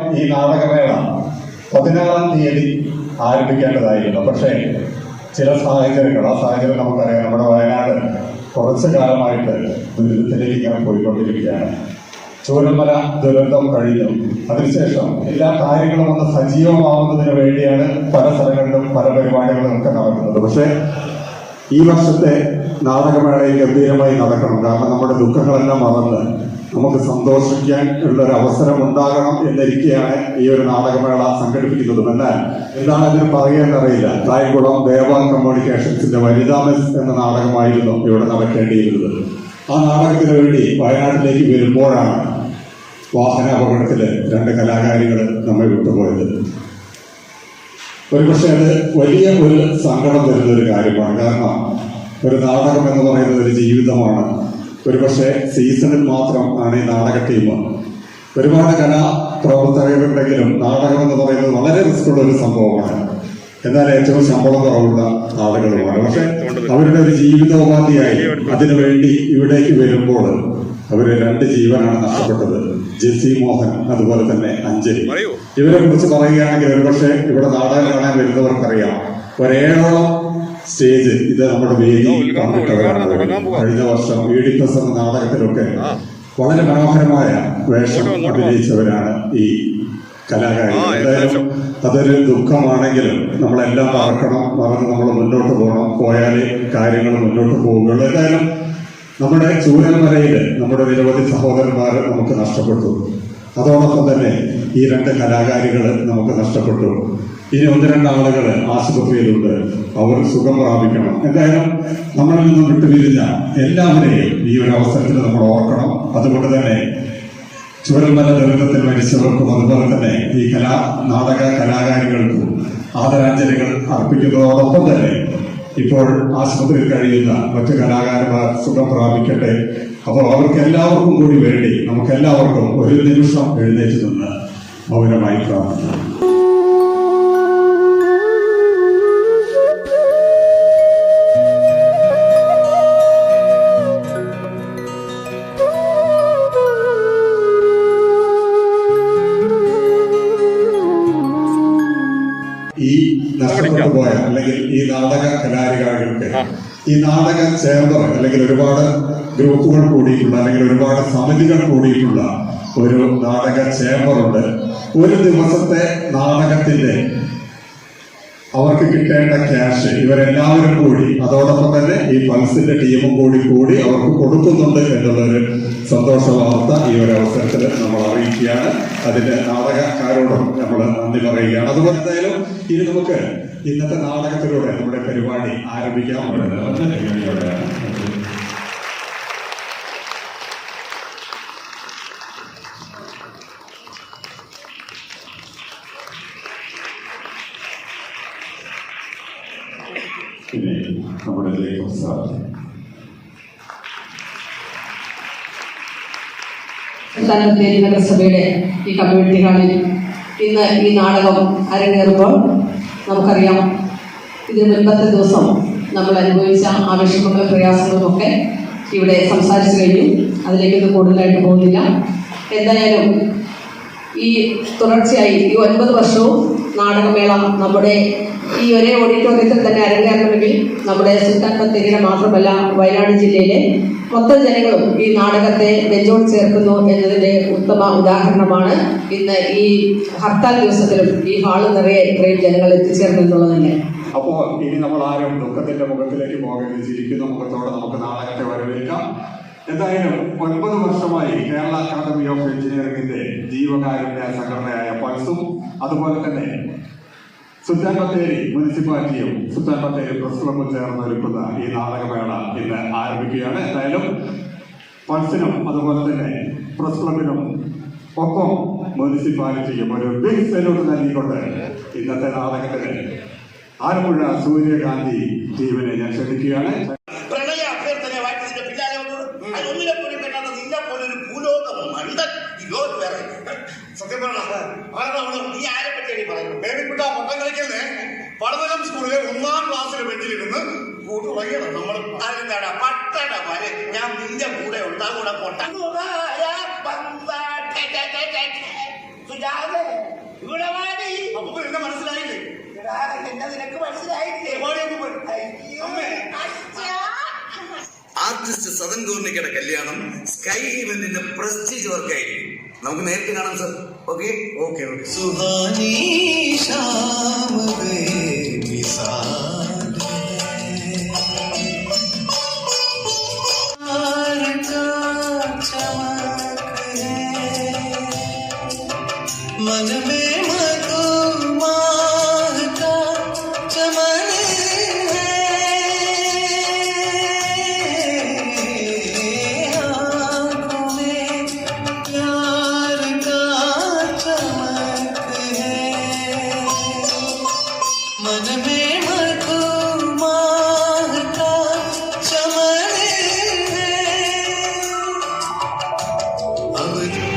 ഈ നാടകമേള പതിനാറാം തീയതി ആരംഭിക്കേണ്ടതായിരുന്നു. പക്ഷേ ചില സാഹചര്യങ്ങൾ ആ സാഹചര്യം നമുക്കറിയാം. നമ്മുടെ വയനാട് കുറച്ചു കാലമായിട്ട് ദുരിതത്തിലേക്ക് ഇങ്ങനെ പോയിക്കൊണ്ടിരിക്കുകയാണ്. ചൂരന്മല ദുരന്തം കഴിഞ്ഞു. അതിനുശേഷം എല്ലാ കാര്യങ്ങളും ഒന്ന് സജീവമാവുന്നതിന് വേണ്ടിയാണ് പല സ്ഥലങ്ങളിലും പല പരിപാടികളും ഒക്കെ നടക്കുന്നത്. പക്ഷേ ഈ വർഷത്തെ നാടകമേളയിൽ ഗംഭീരമായി നടക്കണം. കാരണം നമ്മുടെ ദുഃഖങ്ങളെല്ലാം മറന്ന് നമുക്ക് സന്തോഷിക്കാൻ ഉള്ള ഒരു അവസരം ഉണ്ടാകണം എന്നിരിക്കെയാണ് ഈ ഒരു നാടകമേള സംഘടിപ്പിക്കുന്നത്. എന്നാൽ എന്താണ് അതിന് പറയാനറിയില്ല. കായംകുളം ദേവാൻ കമ്മ്യൂണിക്കേഷൻസിന്റെ വനിതാ മെസ് എന്ന നാടകമായിരുന്നു ഇവിടെ നടക്കേണ്ടിയിരുന്നത്. ആ നാടകത്തിന് വേണ്ടി വയനാട്ടിലേക്ക് വരുമ്പോഴാണ് വാഹന അപകടത്തിൽ രണ്ട് കലാകാരികൾ നമ്മെ വിട്ടുപോയത്. ഒരുപക്ഷെ അത് വലിയ ഒരു സങ്കടം തരുന്ന ഒരു കാര്യമാണ്. കാരണം ഒരു നാടകം എന്ന് പറയുന്നത് ഒരു ജീവിതമാണ്. ഒരുപക്ഷെ സീസണിൽ മാത്രം ആണ് ഈ നാടക ടീം. ഒരുപാട് കലാ പ്രവർത്തകരുണ്ടെങ്കിലും നാടകം എന്ന് പറയുന്നത് വളരെ റിസ്ക് ഉള്ള ഒരു സംഭവമാണ്. എന്നാൽ ഏറ്റവും ശമ്പളം കുറവുള്ള ആളുകളുമാണ്. പക്ഷെ അവരുടെ ഒരു ജീവിതോപാധിയായി അതിനുവേണ്ടി ഇവിടേക്ക് വരുമ്പോൾ അവർ രണ്ട് ജീവനാണ് നഷ്ടപ്പെട്ടത്. ജെസ്സി മോഹൻ അതുപോലെ തന്നെ അഞ്ജലി. ഇവരെ കുറിച്ച് പറയുകയാണെങ്കിൽ ഒരുപക്ഷെ ഇവിടെ നാടകം കാണാൻ വരുന്നവർക്കറിയാം. ഒരേഴോളം സ്റ്റേജ് ഇത് നമ്മുടെ വേദി പങ്കിട്ടവരാണ്. കഴിഞ്ഞ വർഷം ഈഡിപ്പസ് എന്ന നാടകത്തിലൊക്കെ വളരെ മനോഹരമായ വേഷം. അഭിനയിച്ചവരാണ് ഈ കലാകാരി എന്തായാലും അതൊരു ദുഃഖമാണെങ്കിലും നമ്മളെല്ലാം മറക്കണം മറന്ന് നമ്മൾ മുന്നോട്ട് പോകണം. പോയാലേ കാര്യങ്ങൾ മുന്നോട്ട് പോവുകയുള്ളൂ. എന്തായാലും നമ്മുടെ ചൂരൽമലയിൽ നമ്മുടെ നിരവധി സഹോദരന്മാർ നമുക്ക് നഷ്ടപ്പെട്ടു. അതോടൊപ്പം തന്നെ ഈ രണ്ട് കലാകാരികൾ നമുക്ക് നഷ്ടപ്പെട്ടു. ഇനി ഒന്ന് രണ്ട് ആളുകൾ ആശുപത്രിയിലുണ്ട്. അവർ സുഖം പ്രാപിക്കണം. എന്തായാലും നമ്മളിൽ നിന്ന് വിട്ടുപിരിഞ്ഞ എല്ലാവരെയും ഈ ഒരു അവസരത്തിൽ നമ്മൾ ഓർക്കണം. അതുകൊണ്ട് തന്നെ ചുവരൽമല ദുരന്തത്തിൽ മരിച്ചവർക്കും അതുപോലെ തന്നെ ഈ കലാ നാടക കലാകാരികൾക്കും ആദരാഞ്ജലികൾ അർപ്പിക്കുന്നതോടൊപ്പം തന്നെ ഇപ്പോൾ ആശുപത്രിയിൽ കഴിയുന്ന മറ്റു കലാകാരന്മാർ സുഖം പ്രാപിക്കട്ടെ. അപ്പോൾ അവർക്ക് എല്ലാവർക്കും കൂടി വേണ്ടി നമുക്ക് എല്ലാവർക്കും ഒരു നിമിഷം എഴുന്നേറ്റ് നിന്ന് മൗനമായി പ്രാർത്ഥിക്കാം ഈ നാടക കലാകാരികൾക്ക്. ഈ നാടക ചേർന്നവർ അല്ലെങ്കിൽ ഒരുപാട് ഗ്രൂപ്പുകൾ കൂടിയിട്ടുള്ള അല്ലെങ്കിൽ ഒരുപാട് സമിതികൾ കൂടിയിട്ടുള്ള ഒരു നാടക ചേംബർ ഉണ്ട്. ഒരു ദിവസത്തെ നാടകത്തിന്റെ അവർക്ക് കിട്ടേണ്ട ക്യാഷ് ഇവരെല്ലാവരും കൂടി അതോടൊപ്പം തന്നെ ഈ പൾസിന്റെ ടീമും കൂടി കൂടി അവർക്ക് കൊടുക്കുന്നുണ്ട് എന്നുള്ളൊരു സന്തോഷ വാർത്ത ഈ ഒരു അവസരത്തിൽ നമ്മൾ അറിയിക്കുകയാണ്. അതിന്റെ നാടകക്കാരോടും നമ്മൾ നന്ദി പറയുകയാണ്. അതുപോലെ എന്തായാലും ഇനി നമുക്ക് ഇന്നത്തെ നാടകത്തിലൂടെ നമ്മുടെ പരിപാടി ആരംഭിക്കാം. പിന്നെ നമ്മുടെ ജേക്കബ് സാർ സ്ഥാനത്തേരി നഗരസഭയുടെ ഈ കമ്മ്യൂണിറ്റി ഹാളിൽ ഇന്ന് ഈ നാടകം അരങ്ങേറുമ്പോൾ നമുക്കറിയാം ഇതിന് മുൻപത്തെ ദിവസം നമ്മൾ അനുഭവിച്ച ആവശ്യങ്ങളും പ്രയാസങ്ങളും ഒക്കെ ഇവിടെ സംസാരിച്ചു കഴിഞ്ഞു. അതിലേക്കൊന്നും കൂടുതലായിട്ട് പോകുന്നില്ല. എന്തായാലും ഈ തുടർച്ചയായി ഈ ഒൻപത് വർഷവും നാടകമേള നമ്മുടെ ഈ ഒരേ ഓഡിറ്റോറിയത്തിൽ തന്നെ അരങ്ങേറണമെങ്കിൽ നമ്മുടെ സുൽത്താൻ ബത്തേരിയുടെ മാത്രമല്ല വയനാട് ജില്ലയിലെ മൊത്തം ജനങ്ങളും ഈ നാടകത്തെ നെഞ്ചോട് ചേർക്കുന്നു എന്നതിന്റെ ഉത്തമ ഉദാഹരണമാണ് ഇന്ന് ഈ ഹർത്താൽ ദിവസത്തിലും ഈ ഹാൾ നിറയെ ഇത്രയും ജനങ്ങൾ എത്തിച്ചേർന്നു എന്നുള്ളത് തന്നെ. അപ്പോൾ ഇനി നമ്മൾ ആരും ദുഃഖത്തിന്റെ മുഖത്തിലേക്ക് പോകരുത്. ചിരിക്കുന്ന മുഖത്തോടെ നമുക്ക് നാടകത്തെ വരവേൽക്കാം. എന്തായാലും ഒൻപത് വർഷമായി കേരള അക്കാദമി ഓഫ് എഞ്ചിനീയറിംഗിന്റെ ജീവകാരുണ്യ സംഘടനയായ പൾസും അതുപോലെ തന്നെ സുൽത്താൻ ബത്തേരി മുനിസിപ്പാലിറ്റിയും സുൽത്താൻ ബത്തേരി പ്രസ് ക്ലബും ചേർന്ന് ഒരുക്കുന്ന ഈ നാടകമേള ഇന്ന് ആരംഭിക്കുകയാണ്. എന്തായാലും പൾസിനും അതുപോലെ തന്നെ പ്രസ് ക്ലബിനും ഒപ്പം മുനിസിപ്പാലിറ്റിയും ഒരു ബിഗ് സല്യൂട്ട് നൽകിക്കൊണ്ട് ഇന്നത്തെ നാടകത്തിന് ആലപ്പുഴ സൂര്യകാന്തി ടീമിനെ ഞാൻ ക്ഷണിക്കുകയാണ്. പ്രണയ ഒരു ഭൂലോക സത്യം പറഞ്ഞ നീ ആരെ പറ്റിയാണ് ഈ പറയുന്നത്? ബേബിക്കുട്ട പൊട്ടം കളിക്കല്ലേ? പടവലം സ്കൂളിലെ ഒന്നാം ക്ലാസ്സിൽ വെച്ചിരുന്ന് കൂട്ട് ഉറങ്ങിയത് നമ്മൾ അതെന്താടാ? പട്ടട വരെ ഞാൻ നിന്റെ കൂടെ ഉണ്ടാകൂടെ പോട്ടെ. എന്നെ മനസ്സിലായില്ലേ? നിനക്ക്. ആർട്ടിസ്റ്റ് സദൻ ഗോർണിക്കയുടെ കല്യാണം സ്കൈ ഇവന്റിന്റെ പ്രസ്റ്റീജ് വർക്കായിരിക്കും. നമുക്ക് നേരിട്ട് കാണാം സർ. ओके ओके ओके सुहानी शाम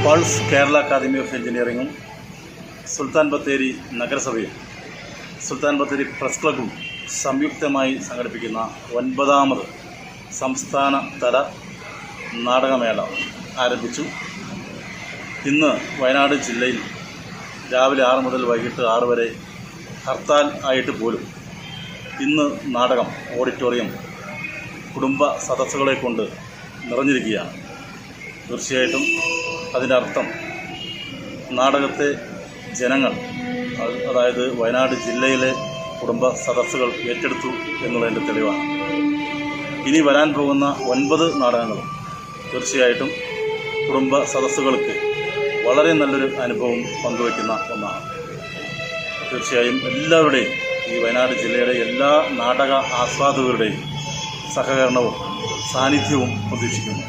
പൾസ് കേരള അക്കാദമി ഓഫ് എഞ്ചിനീയറിങ്ങും സുൽത്താൻ ബത്തേരി നഗരസഭയും സുൽത്താൻ ബത്തേരി പ്രസ് ക്ലബും സംയുക്തമായി സംഘടിപ്പിക്കുന്ന ഒൻപതാമത് സംസ്ഥാന തല നാടകമേള ആരംഭിച്ചു. ഇന്ന് വയനാട് ജില്ലയിൽ രാവിലെ ആറ് മുതൽ വൈകിട്ട് ആറ് വരെ ഹർത്താൽ ആയിട്ട് പോലും ഇന്ന് നാടകം ഓഡിറ്റോറിയം കുടുംബ സദസ്സുകളെ കൊണ്ട് നിറഞ്ഞിരിക്കുകയാണ്. തീർച്ചയായിട്ടും അതിന്റെ അർത്ഥം നാടകത്തെ ജനങ്ങൾ അതായത് വയനാട് ജില്ലയിലെ കുടുംബ സദസ്സുകൾ ഏറ്റെടുത്തു എന്നുള്ളതിന്റെ തെളിവാണ്. ഇനി വരാൻ പോകുന്ന ഒൻപത് നാടകങ്ങളും തീർച്ചയായിട്ടും കുടുംബ സദസ്സുകൾക്ക് വളരെ നല്ലൊരു അനുഭവം പങ്കുവയ്ക്കുന്ന ഒന്നാണ്. തീർച്ചയായും എല്ലാവരുടെയും ഈ വയനാട് ജില്ലയുടെ എല്ലാ നാടക ആസ്വാദകരുടെയും സഹകരണവും സാന്നിധ്യവും പ്രതീക്ഷിക്കുന്നു.